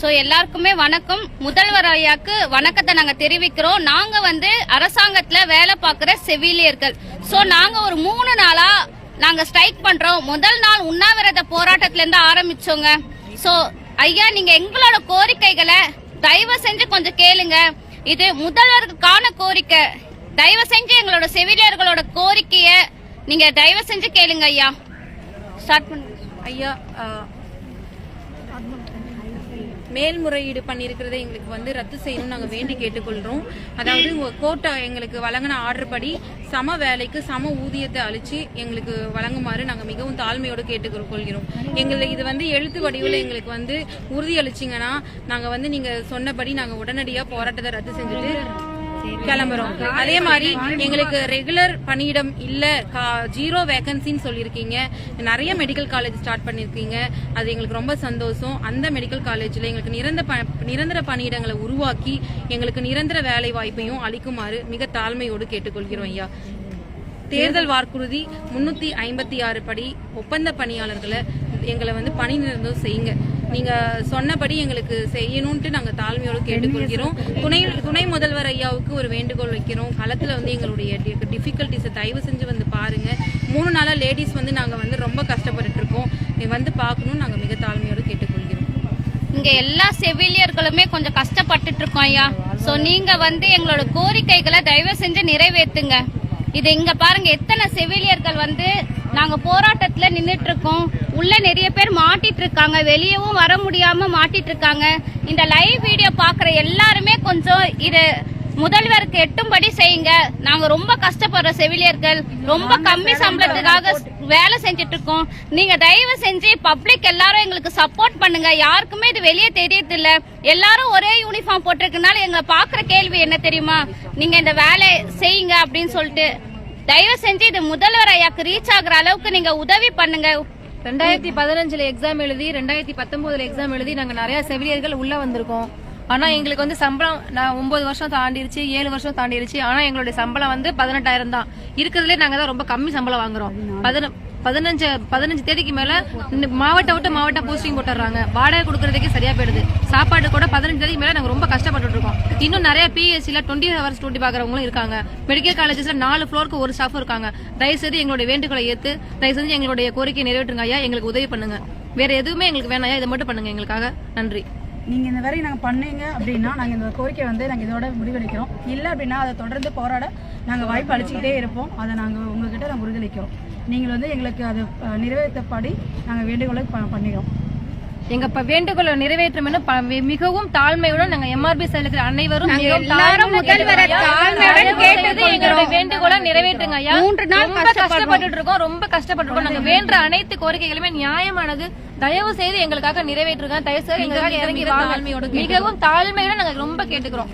So எல்லாருக்குமே வணக்கம். முதல்வர் ஐயாக்கு வணக்கத்தை நாங்கள் தெரிவிக்கிறோம். நாங்கள் வந்து அரசாங்கத்தில் வேலை பார்க்குற செவிலியர்கள். ஸோ நாங்கள் ஒரு மூணு நாளாக நாங்கள் ஸ்ட்ரைக் பண்ணுறோம் முதல் நாள் உண்ணாவிரத போராட்டத்திலேருந்து ஆரம்பிச்சோங்க. ஸோ ஐயா நீங்கள் எங்களோட கோரிக்கைகளை தயவு செஞ்சு கொஞ்சம் கேளுங்க. இது முதல்வருக்கான கோரிக்கை. தயவு செஞ்சு எங்களோட செவிலியர்களோட கோரிக்கையை நீங்கள் தயவு செஞ்சு கேளுங்க ஐயா. ஸ்டார்ட் பண்ணுங்க. ஐயா ஆ, மேல்முறையீடு பண்ணியிருக்கிறத எங்களுக்கு வந்து ரத்து செய்யணும்னு நாங்கள் வேண்டி கேட்டுக்கொள்கிறோம் அதாவது உங்கள் கோர்ட்டை எங்களுக்கு வழங்கின ஆர்டர் படி சம வேலைக்கு சம ஊதியத்தை அளித்து எங்களுக்கு வழங்குமாறு நாங்கள் மிகவும் தாழ்மையோடு கேட்டுக்கொள்கிறோம். எங்களுக்கு இது வந்து எழுத்து வடிவில் எங்களுக்கு வந்து உறுதி அளிச்சிங்கன்னா நாங்கள் வந்து நீங்கள் சொன்னபடி நாங்கள் உடனடியாக போராட்டத்தை ரத்து செஞ்சுட்டு கிளம்புறோம். அதே மாதிரி எங்களுக்கு ரெகுலர் பணியிடம் இல்ல ஜீரோ வேகன்சின்னு சொல்லியிருக்கீங்க. நிறைய மெடிக்கல் காலேஜ் ஸ்டார்ட் பண்ணிருக்கீங்க அது எங்களுக்கு ரொம்ப சந்தோஷம். அந்த மெடிக்கல் காலேஜ்ல எங்களுக்கு நிரந்தர நிரந்தர பணியிடங்களை உருவாக்கி எங்களுக்கு நிரந்தர வேலை வாய்ப்பையும் அளிக்குமாறு மிக தாழ்மையோடு கேட்டுக்கொள்கிறோம் ஐயா. தேர்தல் வாக்குறுதி முன்னூத்தி ஐம்பத்தி ஆறு படி ஒப்பந்த பணியாளர்களை எங்களை வந்து பணி நிரந்தரம் செய்யுங்க. நீங்க சொன்னபடி எங்களுக்கு செய்யணும்ட்டு நாங்க தாழ்மையோடு கேட்டுக்கொள்கிறோம் துணை துணை முதல்வர் ஐயாவுக்கு ஒரு வேண்டுகோள் வைக்கிறோம். களத்துல வந்து எங்களுடைய டிஃபிகல்ட்டிஸை தயவு செஞ்சு வந்து பாருங்க. மூணு நாளா லேடிஸ் வந்து நாங்க வந்து ரொம்ப கஷ்டப்பட்டுட்டு இருக்கோம் நீங்க வந்து பார்க்கணும் நாங்க மிக தாழ்மையோடு கேட்டுக்கொள்கிறோம் இங்க எல்லா செவிலியர்களுமே கொஞ்சம் கஷ்டப்பட்டுட்டு இருக்கோம் ஐயா. சோ நீங்க வந்து எங்களோட கோரிக்கைகளை தயவு செஞ்சு நிறைவேத்துங்க இது இங்க பாருங்க எத்தனை செவிலியர்கள் வந்து நாங்க போராட்டத்துல நின்னுட்டு இருக்கோம் உள்ள நிறைய பேர் மாட்டிட்டு இருக்காங்க வெளியவும் வர முடியாம மாட்டிட்டு இருக்காங்க இந்த லைவ் வீடியோ பாக்குற எல்லாருமே கொஞ்சம் இது முதல்வருக்கு எட்டும்படி செய்யுங்க. நாங்க ரொம்ப கஷ்டப்படுற செவிலியர்கள். ரொம்ப கம்மி சம்பளத்துக்காக வேலை செஞ்சுட்டு இருக்கோம் நீங்க தயவு செஞ்சு பப்ளிக் எல்லாரும் எங்களுக்கு சப்போர்ட் பண்ணுங்க. யாருக்குமே இது வெளியே தெரியறது இல்ல எல்லாரும் ஒரே யூனிஃபார்ம் போட்டிருக்கனால எங்களை பாக்குற கேள்வி என்ன தெரியுமா? நீங்க இந்த வேலை செய்யுங்க அப்படின்னு சொல்லிட்டு. தயவு செஞ்சு இது முதல்வர் ஐயாக்கு ரீச் ஆகுற அளவுக்கு நீங்க உதவி பண்ணுங்க. ரெண்டாயிரத்தி பதினஞ்சுல எக்ஸாம் எழுதி ரெண்டாயிரத்தி பத்தொன்பதுல எக்ஸாம் எழுதி நாங்க நிறைய செவிலியர்கள் உள்ள வந்திருக்கோம். ஆனா எங்களுக்கு வந்து சம்பளம் நான் ஒன்பது வருஷம் தாண்டிருச்சு ஏழு வருஷம் தாண்டிருச்சு. ஆனா எங்களுடைய சம்பளம் வந்து பதினெட்டாயிரம் தான். இருக்கிறதுலே நாங்க தான் ரொம்ப கம்மி சம்பளம் வாங்குறோம். பதின- பதினஞ்சு பதினஞ்சு தேதிக்கு மேல இந்த மாவட்டம் விட்டு மாவட்டம் போஸ்டிங் போட்டுறாங்க. வாடகை கொடுக்கறதுக்கே சரியா போயிடுது. சாப்பாடு கூட பதினஞ்சு தேதிக்கு மேல நாங்க ரொம்ப கஷ்டப்பட்டு இருக்கோம். இன்னும் நிறைய பிஎஸ்சில டுவெண்ட்டி ஹவர்ஸ் டியூட்டி பாக்குறவங்களும் இருக்காங்க. மெடிக்கல் காலேஜஸ்ல நாலு ஃப்ளோருக்கு ஒரு ஸ்டாஃப் இருக்காங்க. தயவு செய்து எங்களுடைய வேண்டுகோளை ஏத்து தயவுசெய்து எங்களுடைய கோரிக்கை நிறைவேற்றுங்க ஐயா. எங்களுக்கு உதவி பண்ணுங்க. வேற எதுவுமே எங்களுக்கு வேணாயா இதை மட்டும் பண்ணுங்க எங்களுக்காக. நன்றி. நீங்க இந்த வேலையை நாங்க பண்ணீங்க அப்படின்னா நாங்க இந்த கோரிக்கை வந்து நாங்க இதோட முடிவெடுக்கிறோம். இல்ல அப்படின்னா அதை தொடர்ந்து போராட நாங்க வாய்ப்பு அளிச்சுக்கிட்டே இருப்போம். அதை நாங்க உங்ககிட்ட நாங்க உறுதியளிக்கிறோம் நீங்கள் வந்து எங்களுக்கு அது நிறைவேற்றப்படி நாங்கள் வேண்டுகோளை ப- எங்க வேண்டுகோளை நிறைவேற்றும் என மிகவும் தாழ்மையுடன் நாங்க எம்ஆர்பி செயலுக்கு அனைவரும். எங்களுடைய வேண்டுகோளை நிறைவேற்றுங்க ஐயா. ரொம்ப கஷ்டப்பட்டு இருக்கோம் ரொம்ப கஷ்டப்பட்டு இருக்கோம் நாங்க வேண்ட அனைத்து கோரிக்கைகளுமே நியாயமானது. தயவு செய்து எங்களுக்காக நிறைவேற்றுங்க. தயவு செய்து எங்களுக்காக இறங்கி தாழ்மையோடு மிகவும் தாழ்மையுடன் நாங்க ரொம்ப கேட்டுக்கிறோம்.